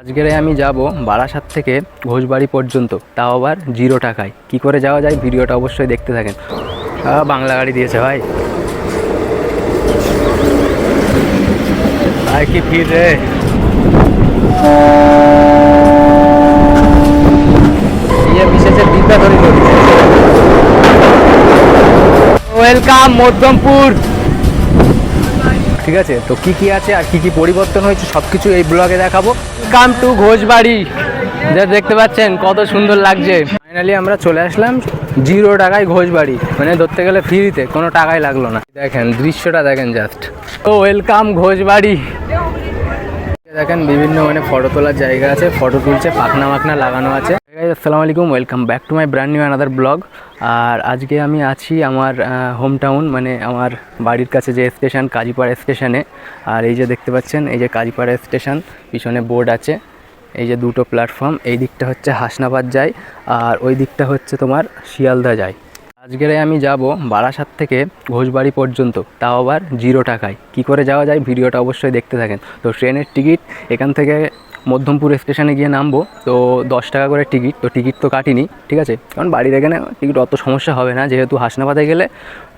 আজকের আমি যাব বারাসাত থেকে ঘোষবাড়ি পর্যন্ত। তাও আবার জিরো টাকায়। কি করে যাওয়া যায়? ভিডিওটা অবশ্যই দেখতে থাকেন। বাংলা গাড়ি দিয়েছে ভাই। ভাই, কি ভিড় রে? ওয়েলকাম মধ্যমপুর। ঠিক আছে? তো কি কি আছে আর কি কি পরিবর্তন হয়েছে সব কিছু এই ব্লগে দেখাবো। Come to Ghoshbari. যা দেখতে পাচ্ছেন কত সুন্দর লাগছে। ফাইনালি আমরা চলে আসলাম জিরো টাকায় ঘোষবাড়ি। মানে ধরতে গেলে ফ্রিতে, কোনো টাকাই লাগল না। দেখেন, দৃশ্যটা দেখেন জাস্ট তো ওয়েলকাম ঘোষবাড়ি। দেখেন বিভিন্ন মানে ফটো তোলার জায়গা আছে, ফটো তুলছে, পাখনা মাখনা লাগানো আছে। Guys, আসসালামু আলাইকুম welcome back to my brand new another blog আর আজকে আমি আছি আমার হোম টাউন মানে আমার বাড়ির কাছে যে স্টেশন কাজীপাড়া স্টেশনে আর এই যে দেখতে পাচ্ছেন এই যে কাজীপাড়া স্টেশন পিছনে বোর্ড আছে। এই যে দুটো প্ল্যাটফর্ম এই দিকটা হচ্ছে হাসনাবাদ যায় আর ওই দিকটা হচ্ছে তোমার শিয়ালদা যায়। আজকের আমি যাব বারাসাত থেকে ঘোষবাড়ি পর্যন্ত তাও আবার জিরো টাকায়। কি করে যাওয়া যায়? ভিডিওটা অবশ্যই দেখতে থাকেন। তো ট্রেনের টিকিট এখান থেকে মধ্যমপুর স্টেশনে গিয়ে নামবো। তো দশ টাকা করে টিকিট, তো টিকিট তো কাটিনি, ঠিক আছে? কারণ বাড়ির এখানে টিকিট অত সমস্যা হবে না, যেহেতু হাসনাবাদে গেলে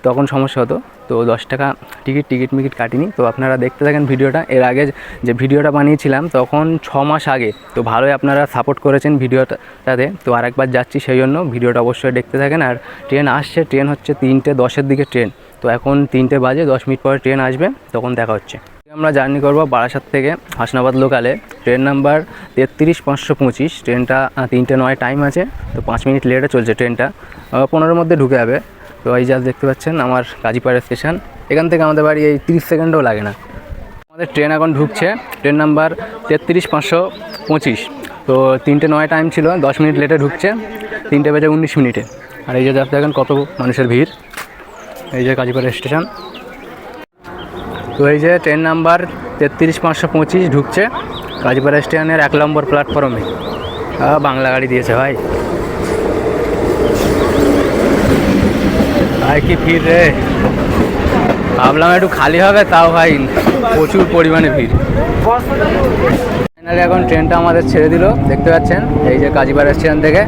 তখন সমস্যা হতো। তো দশ টাকা টিকিট টিকিট মিকিট কাটিনি। তো আপনারা দেখতে থাকেন ভিডিওটা। এর আগে যে ভিডিওটা বানিয়েছিলাম, তখন ছ মাস আগে। তো ভালোই আপনারা সাপোর্ট করেছেন ভিডিওটাতে। তো আরেকবার যাচ্ছি সেই জন্য। ভিডিওটা অবশ্যই দেখতে থাকেন। আর ট্রেন আসছে, ট্রেন হচ্ছে তিনটে, দশের দিকে ট্রেন। তো এখন তিনটে বাজে, দশ মিনিট পরে ট্রেন আসবে, তখন দেখা হচ্ছে। আমরা জার্নি করব বারাসাত থেকে হাসনাবাদ লোকালে ট্রেন নাম্বার তেত্রিশ, পাঁচশো পঁচিশ। ট্রেনটা তিনটে নয় টাইম আছে। তো পাঁচ মিনিট লেটে চলছে ট্রেনটা পনেরোর মধ্যে ঢুকে যাবে। তো এই যা দেখতে পাচ্ছেন আমার কাজীপাড়া স্টেশন এখান থেকে আমাদের বাড়ি এই তিরিশ সেকেন্ডও লাগে না। আমাদের ট্রেন এখন ঢুকছে। ট্রেন নাম্বার তেত্রিশ, পাঁচশো পঁচিশ। তো তিনটে নয় টাইম ছিল, দশ মিনিট লেটে ঢুকছে। তিনটে বেজে উনিশ মিনিটে আর এই যে দেখেন কত মানুষের ভিড়। এই যে কাজীপাড়া স্টেশন তো এই যে ট্রেন নাম্বার তেত্রিশ পাঁচশো পঁচিশ ঢুকছে কাজীপাড়া স্টেশনের এক নম্বর প্ল্যাটফর্মে বাংলা গাড়ি দিয়েছে ভাই। ভাই, কি ভিড় রে? ভাবলাম একটু খালি হবে, তাও ভাই প্রচুর পরিমাণে ভিড়। ফাইনালি এখন ট্রেনটা আমাদের ছেড়ে দিল, দেখতে পাচ্ছেন? এই যে কাজীপাড়া স্টেশন থেকে।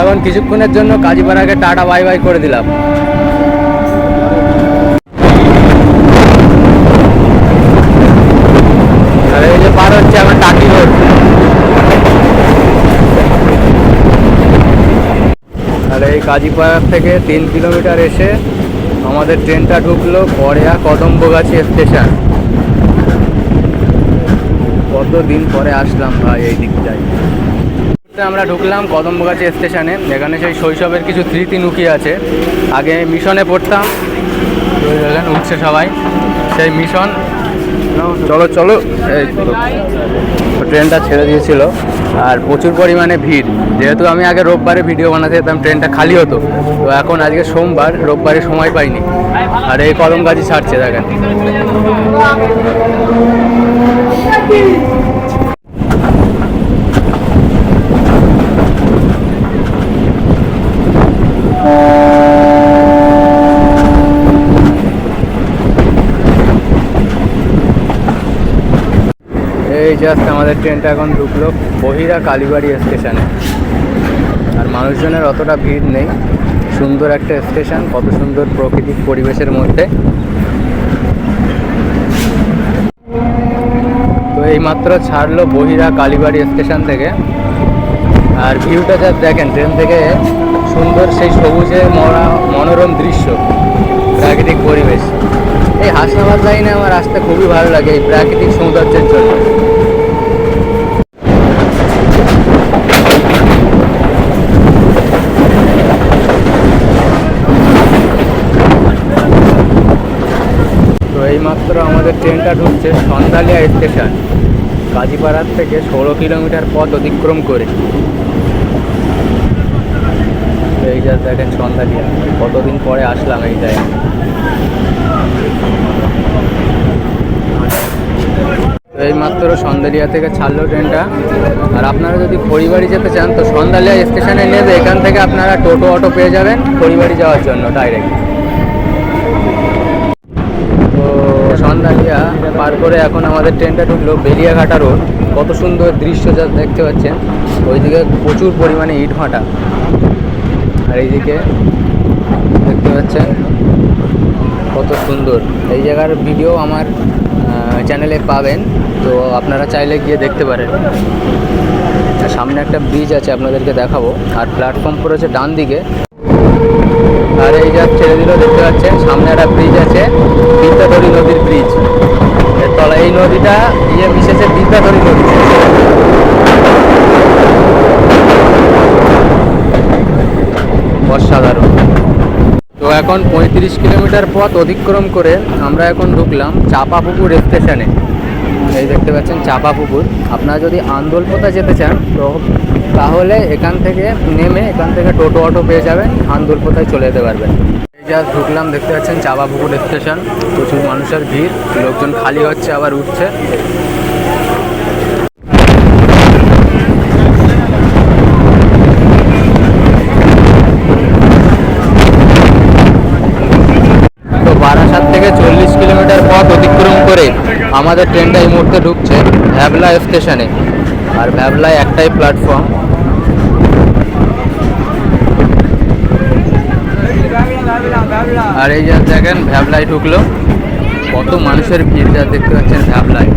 এখন কিছুক্ষণের জন্য কাজীপাড়াকে টাটা, বাই বাই করে দিলাম। এই যে পার হচ্ছে টাকি রোড। আর এই কাজীপাড়া থেকে তিন কিলোমিটার এসে আমাদের ট্রেনটা ঢুকলো পরেয়া কদম্বগাছি স্টেশন। কতদিন পরে আসলাম ভাই এই দিকটায় আমরা ঢুকলাম কদম্বগাছি স্টেশনে। এখানে সেই শৈশবের কিছু স্মৃতি লুকিয়ে আছে। আগে মিশনে পড়তাম। উঠছে সবাই। সেই মিশন। চলো চলো। ট্রেনটা ছেড়ে দিয়েছিল। আর প্রচুর পরিমাণে ভিড়। যেহেতু আমি আগে রোববারে ভিডিও বানাতে যেতাম, ট্রেনটা খালি হতো। তো এখন আজকে সোমবার, রোববারে সময় পাইনি। আর এই কদম গাছি ছাড়ছে, দেখেন। এই জাস্ট আমাদের ট্রেনটা এখন ঢুকলো বহিরা কালীবাড়ি স্টেশনে আর মানুষজনের অতটা ভিড় নেই। সুন্দর একটা স্টেশন কত সুন্দর প্রকৃতিক পরিবেশের মধ্যে। তো এইমাত্র ছাড়লো বহিরা কালীবাড়ি স্টেশন থেকে। আর ভিউটা যা দেখেন ট্রেন থেকে সুন্দর সেই সবুজে মরা, মনোরম দৃশ্য, প্রাকৃতিক পরিবেশ। এই হাসনাবাদ লাইনে আমার আসতে খুবই ভালো লাগে এই প্রাকৃতিক সৌন্দর্যের জন্য তো এইমাত্র আমাদের ট্রেনটা ঢুকছে সন্দালিয়া স্টেশন। কাজীপাড়ার থেকে ষোলো কিলোমিটার পথ অতিক্রম করে। এই যা দেখেন সন্দালিয়া কতদিন পরে আসলাম এই জায়গায়। তো এই মাত্র সন্দালিয়া থেকে ছাড়লো ট্রেনটা। আর আপনারা যদি খড়িবাড়ি যেতে চান, তো সন্দালিয়া স্টেশনে নেবে। এখান থেকে আপনারা টোটো, অটো পেয়ে যাবেন খড়িবাড়ি যাওয়ার জন্য ডাইরেক্ট পার করে এখন আমাদের ট্রেনটা ঢুকলো বেলিয়াঘাটা রোড। কত সুন্দর দৃশ্য যা দেখতে পাচ্ছেন। ওইদিকে প্রচুর পরিমাণে ইট ভাঁটা। আর এইদিকে দেখতে পাচ্ছেন কত সুন্দর। এই জায়গার ভিডিও আমার চ্যানেলে পাবেন। তো আপনারা চাইলে গিয়ে দেখতে পারেন। সামনে একটা ব্রিজ আছে, আপনাদেরকে দেখাবো। আর প্ল্যাটফর্ম পড়েছে ডান দিকে আর এই যা ছেড়ে দিল, দেখতে পাচ্ছেন? সামনে একটা ব্রিজ আছে বিদ্যাধরী নদীর ব্রিজের নদীটা ইয়ে মিশেছে বিদ্যাধরী নদী অসাধারণ। তো এখন পঁয়ত্রিশ কিলোমিটার পথ অতিক্রম করে আমরা এখন ঢুকলাম চাপা চাপাপুকুর স্টেশনে। এই দেখতে পাচ্ছেন চাপা পুকুর আপনারা যদি আন্দোলপোতা যেতে চান, তো তাহলে এখান থেকে নেমে এখান থেকে টোটো অটো পেয়ে যাবেন আন্দোলপোতায় চলে যেতে পারবেন। যা ঢুকলাম, দেখতে পাচ্ছেন চাপাপুকুর স্টেশন। প্রচুর মানুষের ভিড়, লোকজন খালি হচ্ছে, আবার উঠছে। তো বারাসাত থেকে চল্লিশ কিলোমিটার পথ অতিক্রম করে আমাদের ট্রেনটা এই মুহূর্তে ঢুকছে ভ্যাবলা স্টেশনে। আর ভ্যাবলায় একটাই প্ল্যাটফর্ম আর এই যে দেখেন ভ্যাবলাই ঢুকলো। কত মানুষের ভিড় যা দেখতে পাচ্ছেন ভ্যাবলায়।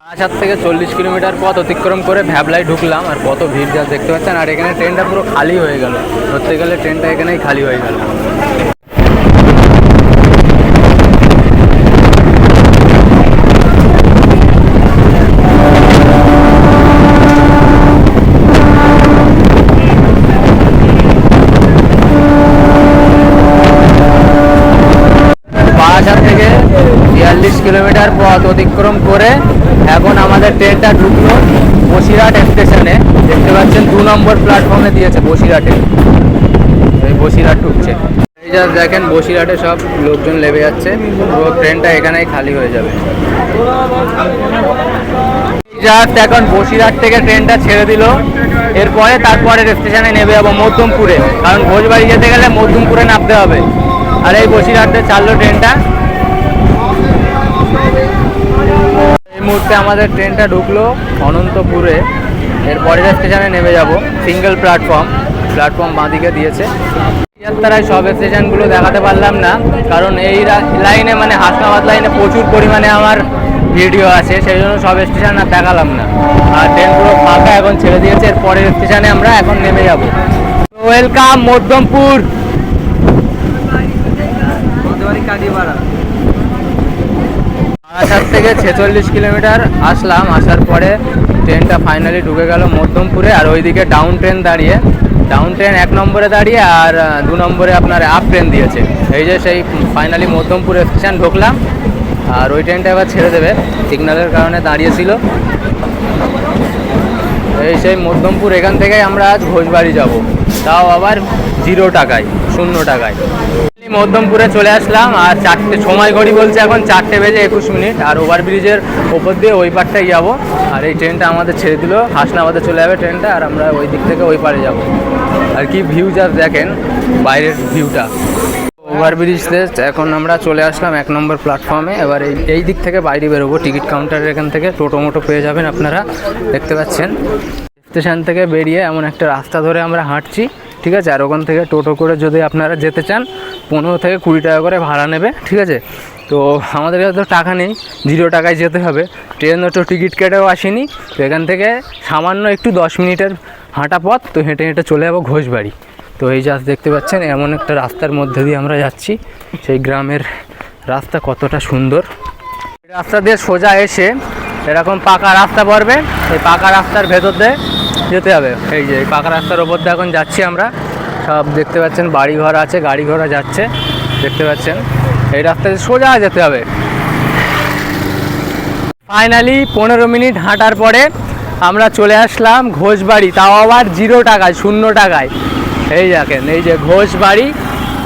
বারাসাত থেকে চল্লিশ কিলোমিটার পথ অতিক্রম করে ভ্যাবলাই ঢুকলাম আর কত ভিড় যা দেখতে পাচ্ছেন। আর এখানে ট্রেনটা পুরো খালি হয়ে গেল। ধরতে গেলে ট্রেনটা এখানেই খালি হয়ে গেল বারাসাত থেকে বিয়াল্লিশ কিলোমিটার পথ অতিক্রম করে এখন আমাদের ট্রেনটা ঢুকলো বসিরহাট স্টেশনে। দেখতে পাচ্ছেন দু নম্বর প্ল্যাটফর্মে দিয়েছে বসিরহাটে। এই বসিরহাট ঢুকছে। এই যা দেখেন বসিরহাটে সব লোকজন লেবে যাচ্ছে, পুরো ট্রেনটা এখানেই খালি হয়ে যাবে। এখন বসিরহাট থেকে ট্রেনটা ছেড়ে দিল। এরপরে তারপরে স্টেশনে নেবে যাব মধ্যমপুরে। কারণ ভোজবাড়ি যেতে গেলে মধ্যমপুরে নামতে হবে। আর এই বসিরহাটে চাললো ট্রেনটা এই মুহূর্তে আমাদের ট্রেনটা ঢুকলো অনন্তপুরে। এরপরে স্টেশনে নেমে যাব সিঙ্গেল প্ল্যাটফর্ম প্ল্যাটফর্ম বাঁদিকে দিয়েছে। তারাই সব স্টেশনগুলো দেখাতে পারলাম না, কারণ এই লাইনে মানে হাসনাবাদ লাইনে প্রচুর পরিমাণে আমার ভিডিও আছে, সেই জন্য সব স্টেশন আর দেখালাম না। আর ট্রেন পুরো ফাঁকা এখন ছেড়ে দিয়েছে, এর পরের স্টেশনে আমরা এখন নেমে যাব। ওয়েলকাম মধ্যমপুর। বারাসাত থেকে ছেচল্লিশ কিলোমিটার আসলাম। আসার পরে ট্রেনটা ফাইনালি ঢুকে গেল মধ্যমপুরে। আর ওইদিকে ডাউন ট্রেন দাঁড়িয়ে ডাউন ট্রেন এক নম্বরে দাঁড়িয়ে আর দু নম্বরে আপনার আপ ট্রেন দিয়েছে। এই যে সেই ফাইনালি মধ্যমপুর স্টেশন ঢুকলাম। আর ওই ট্রেনটা এবার ছেড়ে দেবে। সিগন্যালের কারণে দাঁড়িয়েছিল। এই সেই মধ্যমপুর, এখান থেকেই আমরা আজ ঘোষবাড়ি যাব। তাও আবার জিরো টাকায়, শূন্য টাকায়। মধ্যমপুরে চলে আসলাম, আর চারটে, সময় ঘড়ি বলছে এখন চারটে বেজে একুশ মিনিট, আর ওভারব্রিজের ওপর দিয়ে ওই পারটাই যাব। আর এই ট্রেনটা আমাদের ছেড়ে দিল, হাসনাবাদে চলে যাবে ট্রেনটা, আর আমরা ওই দিক থেকে ওই পারে যাব। আর কি ভিউ যা দেখেন, বাইরের ভিউটা ওভারব্রিজ এখন আমরা চলে আসলাম এক নম্বর প্ল্যাটফর্মে এবার এই এই দিক থেকে বাইরে বেরোবো টিকিট কাউন্টারের এখান থেকে। টোটো মোটো পেয়ে যাবেন আপনারা, দেখতে পাচ্ছেন। স্টেশন থেকে বেরিয়ে এমন একটা রাস্তা ধরে আমরা হাঁটছি। ঠিক আছে? আর ওখান থেকে টোটো করে যদি আপনারা যেতে চান, পনেরো থেকে কুড়ি টাকা করে ভাড়া নেবে, ঠিক আছে? তো আমাদের কাছে তো টাকা নেই, জিরো টাকায় যেতে হবে। ট্রেনও তো টিকিট কেটেও আসিনি, তো এখান থেকে সামান্য একটু দশ মিনিটের হাঁটা পথ, তো হেঁটে হেঁটে চলে যাব ঘোষবাড়ি। তো এই জাস্ট দেখতে পাচ্ছেন, এমন একটা রাস্তার মধ্যে দিয়ে আমরা যাচ্ছি। সেই গ্রামের রাস্তা কতটা সুন্দর। রাস্তা দিয়ে সোজা এসে এরকম পাকা রাস্তা পড়বে, এই পাকা রাস্তার ভেতর দিয়ে যেতে হবে। এই যে পাকা রাস্তার ওপর দিয়ে এখন যাচ্ছি আমরা। সব দেখতে পাচ্ছেন বাড়ি ঘর আছে গাড়ি ঘোড়া যাচ্ছে, দেখতে পাচ্ছেন। এই রাস্তায় সোজা যেতে হবে। ফাইনালি পনেরো মিনিট হাঁটার পরে আমরা চলে আসলাম ঘোষবাড়ি। তাও আবার জিরো টাকায়, শূন্য টাকায়। এই দেখেন, এই যে ঘোষবাড়ি,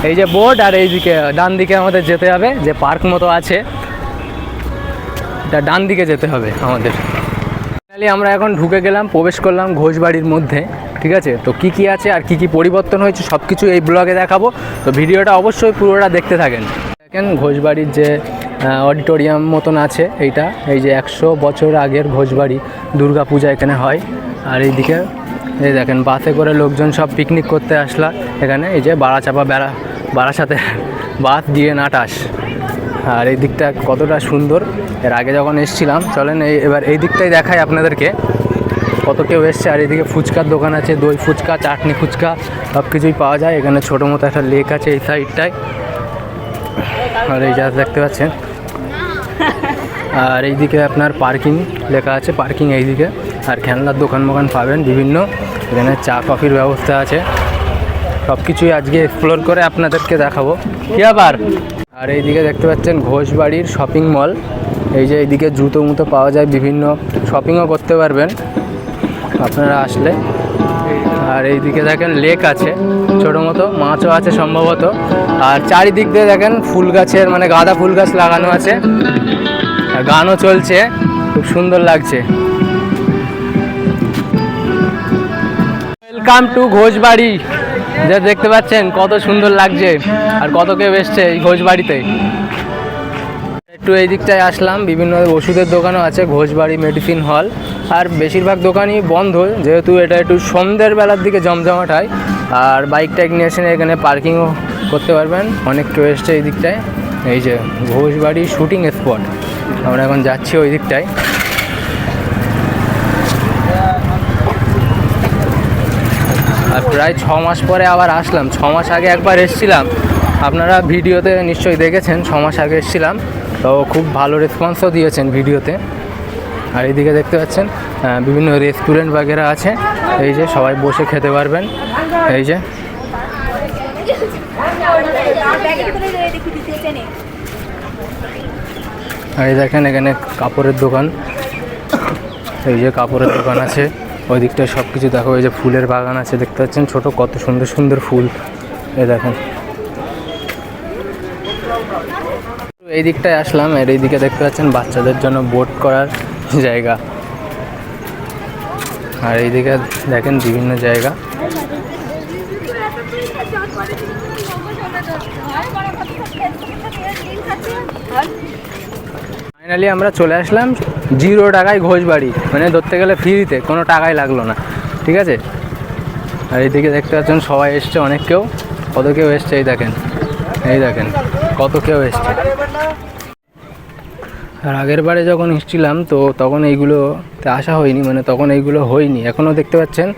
এই যে বোর্ড, আর এইদিকে ডান দিকে আমাদের যেতে হবে, যে পার্ক মতো আছে। এটা ডান দিকে যেতে হবে আমাদের। আমরা এখন ঢুকে গেলাম, প্রবেশ করলাম ঘোষবাড়ির মধ্যে, ঠিক আছে? তো কি কি আছে আর কি কি পরিবর্তন হয়েছে সব কিছু এই ব্লগে দেখাবো। তো ভিডিওটা অবশ্যই পুরোটা দেখতে থাকেন। দেখেন ঘোষবাড়ির যে অডিটোরিয়াম মতন আছে এইটা, এই যে একশো বছর আগের ভোজবাড়ি দুর্গা পূজা এখানে হয়। আর এইদিকে, এই দেখেন, বাসে করে লোকজন সব পিকনিক করতে আসলা। এখানে এই যে বাড়াচাপা বেড়া, বারাসাতে বাস দিয়ে নাটাস আর এই দিকটা কতটা সুন্দর। এর আগে যখন এসছিলাম, চলেন এই এবার এই দিকটাই দেখাই আপনাদেরকে। কত কেউ এসছে, আর এদিকে ফুচকার দোকান আছে, দই ফুচকা, চাটনি ফুচকা, সব কিছুই পাওয়া যায়। এখানে ছোটো মতো একটা লেক আছে এই সাইডটায় আর এই যা দেখতে পাচ্ছেন। আর এইদিকে আপনার পার্কিং লেখা আছে পার্কিং এইদিকে। আর খেলনার দোকান মোকান পাবেন বিভিন্ন। এখানে চা, কফির ব্যবস্থা আছে। সব কিছুই আজকে এক্সপ্লোর করে আপনাদেরকে দেখাবো। কি আবার আর এইদিকে দেখতে পাচ্ছেন ঘোষবাড়ির শপিং মল এই যে এইদিকে জুতো মুতো পাওয়া যায়, বিভিন্ন শপিংও করতে পারবেন আপনারা আসলে। আর এইদিকে দেখেন লেক আছে, ছোটো মতো, মাছও আছে সম্ভবত। আর চারিদিক দিয়ে দেখেন ফুল গাছের মানে গাঁদা ফুল গাছ লাগানো আছে। আর গানও চলছে, খুব সুন্দর লাগছে। Welcome to Ghoshbari. যা দেখতে পাচ্ছেন কত সুন্দর লাগছে আর কত কেউ এসছে এই ঘোষবাড়িতে। একটু এই দিকটায় আসলাম, বিভিন্ন ওষুধের দোকানও আছে, ঘোষবাড়ি মেডিসিন হল। আর বেশিরভাগ দোকানই বন্ধ, যেহেতু এটা একটু সন্ধ্যের বেলার দিকে জমজমাট হয়। আর বাইক টাইক নিয়ে এসে এখানে পার্কিংও করতে পারবেন। অনেক কেউ এসছে এই দিকটায়। এই যে ঘোষবাড়ি শুটিং স্পট আমরা এখন যাচ্ছি ওই দিকটায়। আর প্রায় ছ মাস পরে আবার আসলাম। ছ মাস আগে একবার এসেছিলাম। আপনারা ভিডিওতে নিশ্চয়ই দেখেছেন, ছ মাস আগে এসেছিলাম। তো খুব ভালো রেসপন্সও দিয়েছেন ভিডিওতে। আর এইদিকে দেখতে পাচ্ছেন বিভিন্ন রেস্টুরেন্ট বাগেরা আছে। এই যে সবাই বসে খেতে পারবেন। এই যে। আর এই দেখেন এখানে কাপড়ের দোকান। এই যে কাপড়ের দোকান আছে। ওই দিকটায় সব কিছু দেখো, এই যে ফুলের বাগান আছে, দেখতে পাচ্ছেন ছোট, কত সুন্দর সুন্দর ফুল। এ দেখেন। এই দিকটায় আসলাম, আর এইদিকে দেখতে পাচ্ছেন বাচ্চাদের জন্য বোট করার জায়গা। আর এইদিকে দেখেন বিভিন্ন জায়গা। ফাইনালি আমরা চলে আসলাম জিরো টাকায় ঘোষবাড়ি। মানে ধরতে গেলে ফ্রিতে কোনো টাকাই লাগল না। ঠিক আছে? আর এইদিকে দেখতে পাচ্ছেন সবাই এসছে, অনেক কেউ। কত কেউ এসছে, এই দেখেন। এই দেখেন, কত কেউ এসছে। আর আগের বারে যখন এসেছিলাম, তো তখন এইগুলোতে আসা হয়নি মানে তখন এইগুলো হয়নি। এখনও দেখতে পাচ্ছেন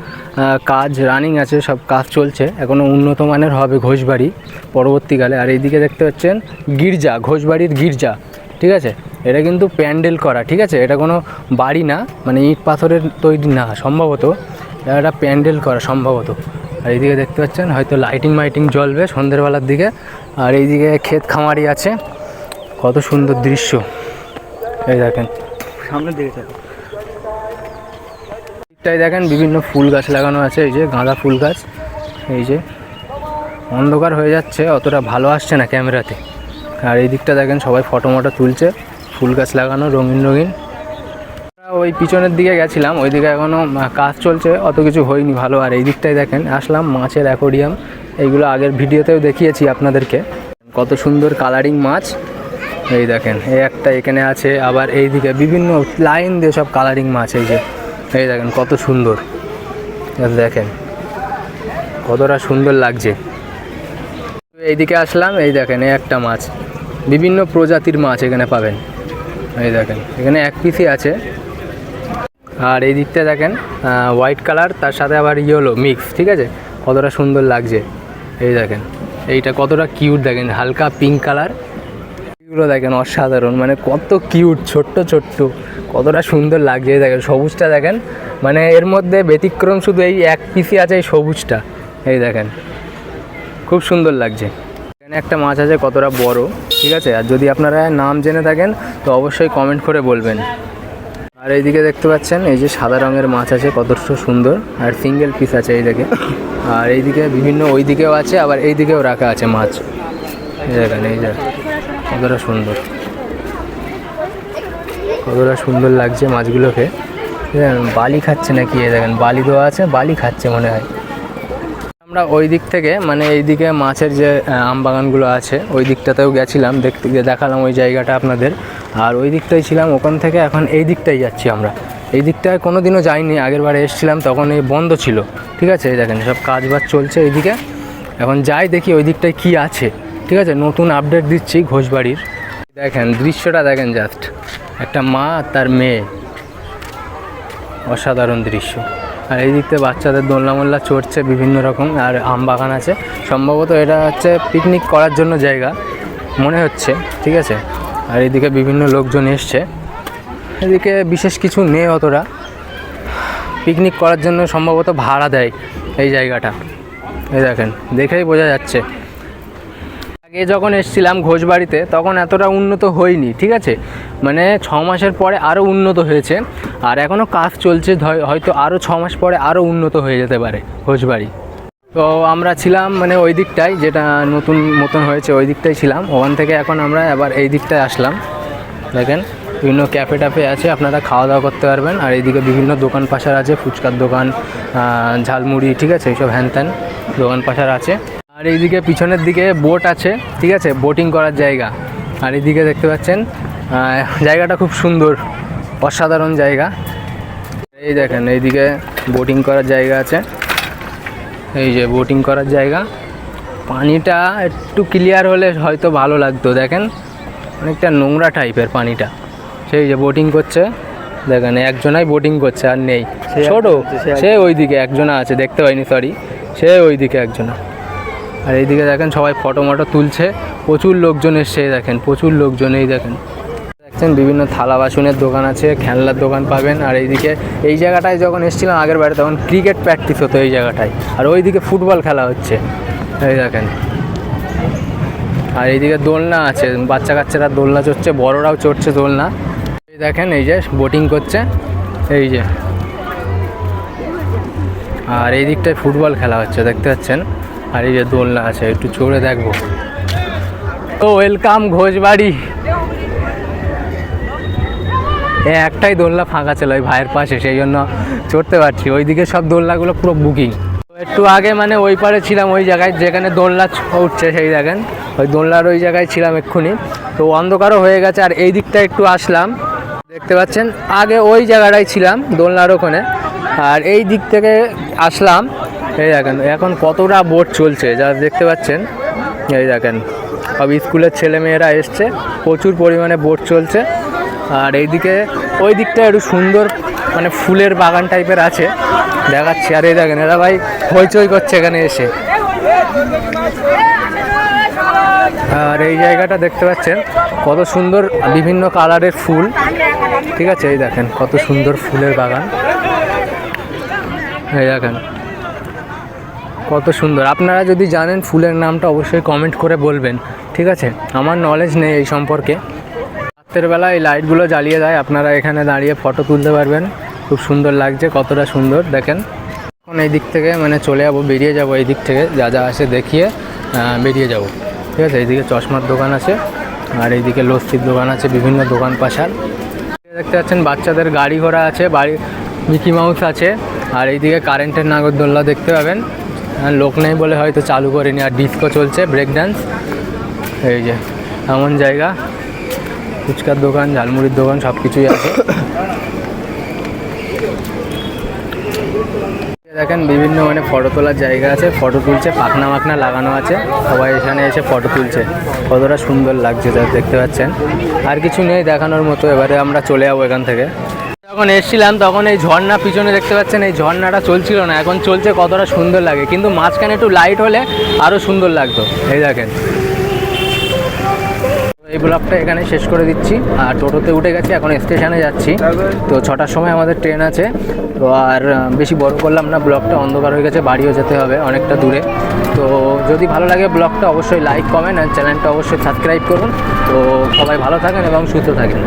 কাজ রানিং আছে, সব কাজ চলছে। এখনও উন্নত মানের হবে ঘোষবাড়ি পরবর্তীকালে। আর এইদিকে দেখতে পাচ্ছেন গির্জা, ঘোষবাড়ির গির্জা। ঠিক আছে? এটা কিন্তু প্যান্ডেল করা ঠিক আছে? এটা কোনো বাড়ি না মানে ইট পাথরের তৈরি না সম্ভবত। এটা প্যান্ডেল করা সম্ভবত। আর এইদিকে দেখতে পাচ্ছেন হয়তো লাইটিং মাইটিং জ্বলবে সন্ধ্যেবেলার দিকে। আর এইদিকে ক্ষেত খামারি আছে। কত সুন্দর দৃশ্য। এই দেখেন। সামনের দিকে চলো। দিকটায় দেখেন বিভিন্ন ফুল গাছ লাগানো আছে। এই যে গাঁদা ফুল গাছ। এই যে অন্ধকার হয়ে যাচ্ছে অতটা ভালো আসছে না ক্যামেরাতে। আর এই দিকটা দেখেন সবাই ফটো মটো তুলছে। ফুল গাছ লাগানো, রঙিন রঙিন। ওই পিছনের দিকে গেছিলাম ওই দিকে এখনও কাজ চলছে, অত কিছু হয়নি ভালো। আর এই দিকটাই দেখেন, আসলাম মাছের অ্যাকোরিয়াম এইগুলো আগের ভিডিওতেও দেখিয়েছি আপনাদেরকে। কত সুন্দর কালারিং মাছ। এই দেখেন, এই একটা এখানে আছে, আবার এই দিকে বিভিন্ন লাইন দিয়ে সব কালারিং মাছ, এই যে। এই দেখেন, কত সুন্দর। দেখেন, কতটা সুন্দর লাগছে। এইদিকে আসলাম, এই দেখেন, এই একটা মাছ। বিভিন্ন প্রজাতির মাছ এখানে পাবেন। এই দেখেন, এখানে এক পিসই আছে। আর এই দিকটা দেখেন হোয়াইট কালার তার সাথে আবার ইয়েলো মিক্স ঠিক আছে? কতটা সুন্দর লাগছে। এই দেখেন, এইটা কতটা কিউট দেখেন, হালকা পিঙ্ক কালার এগুলো দেখেন অসাধারণ মানে কত কিউট ছোট্ট ছোট্ট, কতটা সুন্দর লাগছে। দেখেন, সবুজটা দেখেন মানে এর মধ্যে ব্যতিক্রম শুধু এই এক পিসি আছে এই সবুজটা। এই দেখেন, খুব সুন্দর লাগছে। এখানে একটা মাছ আছে, কতটা বড়, ঠিক আছে? আর যদি আপনারা নাম জেনে থাকেন, তো অবশ্যই কমেন্ট করে বলবেন। আর এইদিকে দেখতে পাচ্ছেন, এই যে সাদা রঙের মাছ আছে, কতটা সুন্দর, আর সিঙ্গেল পিস আছে এই দেখে আর এইদিকে বিভিন্ন ওই দিকেও আছে, আবার এই দিকেও রাখা আছে মাছ। এই দেখেন, এই কতটা সুন্দর। কতটা সুন্দর লাগছে মাছগুলোকে। বালি খাচ্ছে নাকি, এই দেখেন, বালি দেওয়া আছে, বালি খাচ্ছে মনে হয়। আমরা ওই দিক থেকে মানে এইদিকে মাছের যে আম বাগানগুলো আছে, ওই দিকটাতেও গেছিলাম, দেখতে গিয়ে দেখালাম ওই জায়গাটা আপনাদের। আর ওই দিকটাই ছিলাম, ওখান থেকে এখন এই দিকটাই যাচ্ছি আমরা। এই দিকটায় কোনো দিনও যাইনি, আগের বারে এসেছিলাম, তখন এই বন্ধ ছিল। ঠিক আছে? এই দেখেন, সব কাজ বাজ চলছে এইদিকে। এখন যাই দেখি ওই দিকটায় কী আছে। ঠিক আছে? নতুন আপডেট দিচ্ছি ঘোষবাড়ির। দেখেন, দৃশ্যটা দেখেন জাস্ট একটা মা তার মেয়ে। অসাধারণ দৃশ্য। আর এই দিক থেকে বাচ্চাদের দোলনা মোল্লা চড়ছে বিভিন্ন রকম, আর আম বাগান আছে। সম্ভবত এটা হচ্ছে পিকনিক করার জন্য জায়গা, মনে হচ্ছে, ঠিক আছে? আর এদিকে বিভিন্ন লোকজন এসছে। এদিকে বিশেষ কিছু নেই অতটা। পিকনিক করার জন্য সম্ভবত ভাড়া দেয় এই জায়গাটা। এই দেখেন, দেখেই বোঝা যাচ্ছে। আগে যখন এসেছিলাম ঘোষবাড়িতে, তখন এতটা উন্নত হয়নি, ঠিক আছে? মানে ছ মাসের পরে আরও উন্নত হয়েছে, আর এখনও কাজ চলছে হয়তো আরও ছ মাস পরে আরও উন্নত হয়ে যেতে পারে ঘোষবাড়ি। তো আমরা ছিলাম মানে ওই দিকটায় যেটা নতুন মতন হয়েছে ওই দিকটাই ছিলাম। ওখান থেকে এখন আমরা আবার এই দিকটায় আসলাম। দেখেন, বিভিন্ন ক্যাফে ট্যাফে আছে, আপনারা খাওয়া দাওয়া করতে পারবেন। আর এইদিকে বিভিন্ন দোকান পাশার আছে, ফুচকার দোকান ঝালমুড়ি, ঠিক আছে? এইসব হ্যান ত্যান দোকান পাশার আছে। আর এইদিকে পিছনের দিকে বোট আছে ঠিক আছে? বোটিং করার জায়গা। আর এইদিকে দেখতে পাচ্ছেন জায়গাটা খুব সুন্দর অসাধারণ জায়গা। এই দেখেন এইদিকে বোটিং করার জায়গা আছে। এই যে বোটিং করার জায়গা। পানিটা একটু ক্লিয়ার হলে হয়তো ভালো লাগতো দেখেন? অনেকটা নোংরা টাইপের পানিটা। সেই যে বোটিং করছে দেখেন একজনাই বোটিং করছে আর নেই। ছোট সে ওইদিকে একজনা আছে দেখতে পাইনি সরি সে ওইদিকে একজনা। আর এইদিকে দেখেন সবাই ফটো মটো তুলছে। প্রচুর লোকজন এসছে দেখেন, প্রচুর লোকজন, এই দেখেন। দেখছেন, বিভিন্ন থালা বাসনের দোকান আছে, খেলনার দোকান পাবেন। আর এইদিকে, এই জায়গাটায় যখন এসেছিলাম আগের বারে, তখন ক্রিকেট প্র্যাকটিস হতো এই জায়গাটায়। আর ওইদিকে ফুটবল খেলা হচ্ছে। এই দেখেন। আর এইদিকে দোলনা আছে, বাচ্চা কাচ্চারা দোলনা চড়ছে, বড়রাও চড়ছে দোলনা। এই দেখেন, এই যে বোটিং করছে। এই যে। আর এই দিকটায় ফুটবল খেলা হচ্ছে, দেখতে পাচ্ছেন? আর এই যে দোলনা আছে, একটু চড়ে দেখব। তো ওয়েলকাম ঘোষবাড়ি। এ একটাই দোলনা ফাঁকা ছিল ওই ভাইয়ের পাশে, সেই জন্য চড়তে পারছি। ওইদিকে সব দোলনাগুলো পুরো বুকিং একটু আগে মানে ওই পারে ছিলাম ওই জায়গায়, যেখানে দোলনা উঠছে, সেই দেখেন। ওই দোলনার ওই জায়গায় ছিলাম এক্ষুনি। তো অন্ধকারও হয়ে গেছে, আর এই দিকটা একটু আসলাম। দেখতে পাচ্ছেন, আগে ওই জায়গাটায় ছিলাম দোলনার ওখানে। আর এই দিক থেকে আসলাম। এই দেখেন, এখন কতটা বোট চলছে, যা দেখতে পাচ্ছেন, এই দেখেন, সব স্কুলের ছেলে মেয়েরা এসছে, প্রচুর পরিমাণে বোট চলছে, আর এইদিকে, ওই দিকটা একটু সুন্দর মানে ফুলের বাগান টাইপের আছে, দেখাচ্ছি, আর এই দেখেন, এরা ভাই হইচই করছে এখানে এসে। আর এই জায়গাটা দেখতে পাচ্ছেন, কত সুন্দর বিভিন্ন কালারের ফুল, ঠিক আছে, এই দেখেন, কত সুন্দর ফুলের বাগান, এই দেখেন। কত সুন্দর। আপনারা যদি জানেন ফুলের নামটা অবশ্যই কমেন্ট করে বলবেন। ঠিক আছে? আমার নলেজ নেই এই সম্পর্কে। রাত্রের বেলা এই লাইটগুলো জ্বালিয়ে দেয়। আপনারা এখানে দাঁড়িয়ে ফটো তুলতে পারবেন। খুব সুন্দর লাগছে, কতটা সুন্দর। দেখেন, এখন এই দিক থেকে মানে চলে যাব, বেরিয়ে যাব এই দিক থেকে। যা যা আসে দেখিয়ে বেরিয়ে যাব। ঠিক আছে? এইদিকে চশমার দোকান আছে, আর এইদিকে লস্যির দোকান আছে, বিভিন্ন দোকান পাশার। দেখতে পাচ্ছেন, বাচ্চাদের গাড়ি ঘোড়া আছে, বাড়ি, মিকি মাউস আছে, আর এইদিকে কারেন্টের নাগরদোল্লা দেখতে পাবেন। লোক নেই বলে হয়তো চালু করেনি, আর ডিস্কো চলছে ব্রেক ডান্স এই যে, এমন জায়গা। ফুচকার দোকান, ঝালমুড়ির দোকান সব কিছুই আছে। দেখেন, বিভিন্ন মানে ফটো তোলার জায়গা আছে ফটো তুলছে, পাখনা মাখনা লাগানো আছে। সবাই এখানে এসে ফটো তুলছে। কতটা সুন্দর লাগছে দেখতে পাচ্ছেন। আর কিছু নেই দেখানোর মতো, এবারে আমরা চলে যাব এখান থেকে। যখন এসেছিলাম, তখন এই ঝর্ণা পিছনে দেখতে পাচ্ছেন, এই ঝর্ণাটা চলছিল না। এখন চলছে কতটা সুন্দর লাগে। কিন্তু মাঝখানে একটু লাইট হলে আরও সুন্দর লাগতো। এই দেখেন। এই ব্লগটা এখানে শেষ করে দিচ্ছি। আর টোটোতে উঠে গেছি, এখন স্টেশনে যাচ্ছি। তো ছটার সময় আমাদের ট্রেন আছে। তো আর বেশি বড় করলাম না ব্লগটা অন্ধকার হয়ে গেছে, বাড়িও যেতে হবে অনেকটা দূরে। তো যদি ভালো লাগে ব্লগটা অবশ্যই লাইক কমেন্ট আর চ্যানেলটা অবশ্যই সাবস্ক্রাইব করুন। তো সবাই ভালো থাকেন এবং সুস্থ থাকেন।